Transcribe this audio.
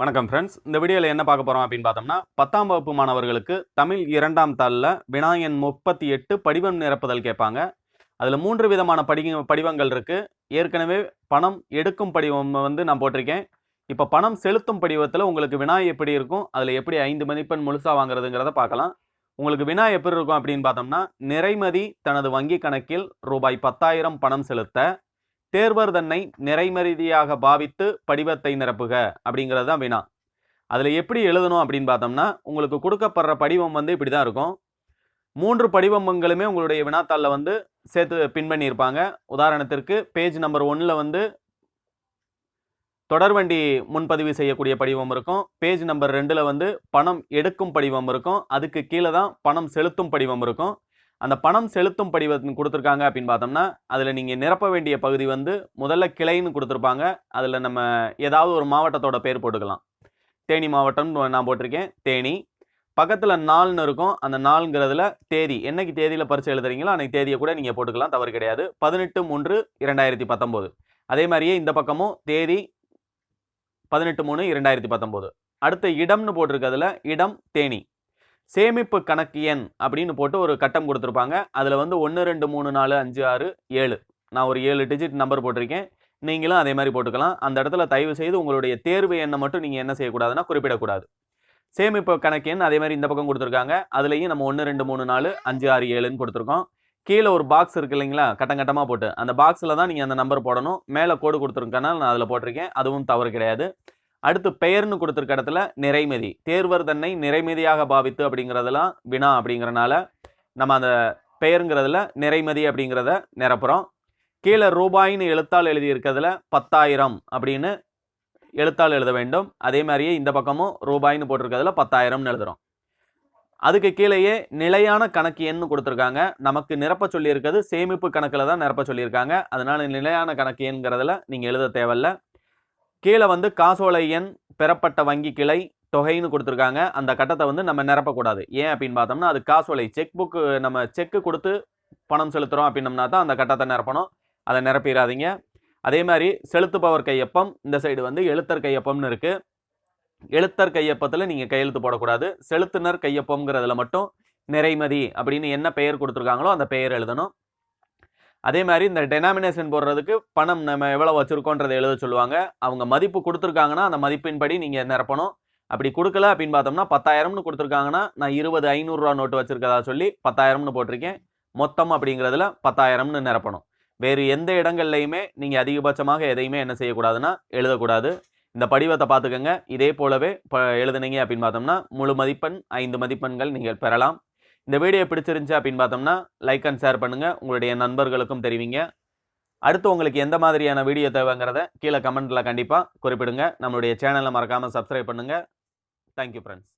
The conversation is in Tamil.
வணக்கம் ஃப்ரெண்ட்ஸ் இந்த வீடியோவில் என்ன பார்க்க போகிறோம் அப்படின்னு பார்த்தோம்னா பத்தாம் வகுப்பு மாணவர்களுக்கு தமிழ் இரண்டாம் தாளில் வினாயன் முப்பத்தி எட்டு படிவம் நிரப்புதல் கேட்பாங்க. அதில் மூன்று விதமான படி படிவங்கள் இருக்குது ஏற்கனவே பணம் எடுக்கும் படிவம் வந்து நான் போட்டிருக்கேன். இப்போ பணம் செலுத்தும் படிவத்தில் உங்களுக்கு வினா எப்படி இருக்கும்? அதில் எப்படி ஐந்து மதிப்பெண் முழுசாக வாங்குறதுங்கிறத பார்க்கலாம். உங்களுக்கு வினா எப்படி இருக்கும் அப்படின்னு பார்த்தோம்னா நிறைமதி தனது வங்கி கணக்கில் ரூபாய் பத்தாயிரம் பணம் செலுத்த தேர்வர் தன்னை பாவித்து படிவத்தை நிரப்புக அப்படிங்கிறது தான் வினா. அதில் எப்படி எழுதணும் அப்படின்னு பார்த்தோம்னா உங்களுக்கு கொடுக்கப்படுற படிவம் வந்து இப்படி தான் இருக்கும். மூன்று படிவங்களுமே உங்களுடைய வினாத்தாளில் வந்து சேர்த்து பின் பண்ணியிருப்பாங்க. உதாரணத்திற்கு பேஜ் நம்பர் ஒன்னில் வந்து தொடர்வண்டி முன்பதிவு செய்யக்கூடிய படிவம் இருக்கும். பேஜ் நம்பர் ரெண்டில் வந்து பணம் எடுக்கும் படிவம் இருக்கும். அதுக்கு கீழே தான் பணம் செலுத்தும் படிவம் இருக்கும். அந்த பணம் செலுத்தும் படிவத்தின் கொடுத்துருக்காங்க அப்படின்னு பார்த்தோம்னா அதில் நீங்கள் நிரப்ப வேண்டிய பகுதி வந்து முதல்ல கிளைன்னு கொடுத்துருப்பாங்க. அதில் நம்ம ஏதாவது ஒரு மாவட்டத்தோட பேர் போட்டுக்கலாம். தேனி மாவட்டம்னு நான் போட்டிருக்கேன். தேனி. பக்கத்தில் நாள்னு இருக்கும். அந்த நாளுங்கிறதுல தேதி. என்னைக்கு தேதியில் பரிசு எழுதுறீங்களோ அன்னைக்கு தேதியை கூட நீங்கள் போட்டுக்கலாம். தவறு கிடையாது. பதினெட்டு மூன்று இரண்டாயிரத்தி பத்தொம்போது. அதே மாதிரியே இந்த பக்கமும் தேதி பதினெட்டு மூணு இரண்டாயிரத்தி பத்தொம்போது. அடுத்த இடம்னு போட்டிருக்கிறதுல இடம் தேனி. சேமிப்பு கணக்கு எண் அப்படின்னு போட்டு ஒரு கட்டம் கொடுத்துருப்பாங்க. அதில் வந்து ஒன்று ரெண்டு மூணு நாலு அஞ்சு ஆறு ஏழு. நான் ஒரு ஏழு டிஜிட் நம்பர் போட்டிருக்கேன். நீங்களும் அதே மாதிரி போட்டுக்கலாம். அந்த இடத்துல தயவு செய்து உங்களுடைய தேர்வு எண்ணை மட்டும் நீங்கள் என்ன செய்யக்கூடாதுன்னா குறிப்பிடக்கூடாது. சேமிப்பு கணக்கு எண் அதே மாதிரி இந்த பக்கம் கொடுத்துருக்காங்க. அதுலேயும் நம்ம ஒன்று ரெண்டு மூணு நாலு அஞ்சு ஆறு ஏழுன்னு கொடுத்துருக்கோம். கீழே ஒரு பாக்ஸ் இருக்கு இல்லைங்களா? கட்டம் கட்டமாக போட்டு. அந்த பாக்ஸில் தான் நீங்கள் அந்த நம்பர் போடணும். மேலே கோடு கொடுத்துருக்கனால நான் அதில் போட்டிருக்கேன். அதுவும் தவறு கிடையாது. அடுத்து பெயர்னு கொடுத்துருக்க இடத்துல நிறைமதி. தேர்வர் தன்னை நிறைமதியாக பாவித்து அப்படிங்கிறதெல்லாம் வினா அப்படிங்கிறனால நம்ம அந்த பெயருங்கிறதுல நிறைமதி அப்படிங்கிறத நிரப்புகிறோம் கீழே ரூபாய்னு எழுத்தால் எழுதியிருக்கிறதுல பத்தாயிரம் அப்படின்னு எழுத்தால் எழுத வேண்டும். அதே மாதிரியே இந்த பக்கமும் ரூபாய்னு போட்டிருக்கிறதுல பத்தாயிரம்னு எழுதுறோம். அதுக்கு கீழேயே நிலையான கணக்கு எண்ணு கொடுத்துருக்காங்க. நமக்கு நிரப்ப சொல்லியிருக்கிறது சேமிப்பு கணக்கில் தான் நிரப்ப சொல்லியிருக்காங்க. அதனால நிலையான கணக்கு எண்கிறதுல நீங்கள் எழுத தேவையில்ல. கீழே வந்து காசோலை எண் பெறப்பட்ட வங்கி கிளை தொகைன்னு கொடுத்துருக்காங்க. அந்த கட்டத்தை வந்து நம்ம நிரப்பக்கூடாது. ஏன் அப்படின்னு பார்த்தோம்னா அது காசோலை செக் புக்கு நம்ம செக்கு கொடுத்து பணம் செலுத்துகிறோம் அப்படின்னம்னா தான் அந்த கட்டத்தை நிரப்பணும். அதை நிரப்பிடாதீங்க அதே மாதிரி செலுத்துபவர் கையொப்பம் இந்த சைடு வந்து எழுத்தர் கையொப்பம்னு இருக்குது எழுத்தர் கையொப்பத்தில் நீங்கள் கையெழுத்து போடக்கூடாது. செலுத்துனர் கையொப்பம்ங்கிறதுல மட்டும் நிறைமதி அப்படின்னு என்ன பெயர் கொடுத்துருக்காங்களோ அந்த பெயர் எழுதணும். அதே மாதிரி இந்த டெனாமினேஷன் போடுறதுக்கு பணம் நம்ம எவ்வளோ வச்சுருக்கோன்றதை எழுத சொல்லுவாங்க. அவங்க மதிப்பு கொடுத்துருக்காங்கன்னா அந்த மதிப்பின்படி நீங்கள் நிரப்பணும்? அப்படி கொடுக்கல அப்படின்னு பார்த்தோம்னா பத்தாயிரம்னு கொடுத்துருக்காங்கன்னா நான் இருபது ஐநூறுரூவா நோட்டு வச்சுருக்கதா சொல்லி பத்தாயிரம்னு போட்டிருக்கேன். மொத்தம் அப்படிங்கிறதுல பத்தாயிரம்னு நிரப்பணும். வேறு எந்த இடங்கள்லையுமே நீங்கள் அதிகபட்சமாக எதையுமே என்ன செய்யக்கூடாதுன்னா எழுதக்கூடாது. இந்த படிவத்தை பார்த்துக்கோங்க. இதே போலவே இப்போ எழுதுனீங்க அப்படின்னு பார்த்தோம்னா முழு மதிப்பெண் ஐந்து மதிப்பெண்கள் நீங்கள் பெறலாம். இந்த வீடியோ பிடிச்சிருந்துச்சு அப்படின்னு பார்த்தோம்னா லைக் அண்ட் ஷேர் பண்ணுங்கள் உங்களுடைய நண்பர்களுக்கும் தெரிவிங்க. அடுத்து உங்களுக்கு எந்த மாதிரியான வீடியோ தேவைங்கிறத கீழே கமெண்ட்டில் கண்டிப்பாக குறிப்பிடுங்க. நம்மளுடைய சேனலை மறக்காமல் சப்ஸ்கிரைப் பண்ணுங்கள் தேங்க்யூ ஃப்ரெண்ட்ஸ்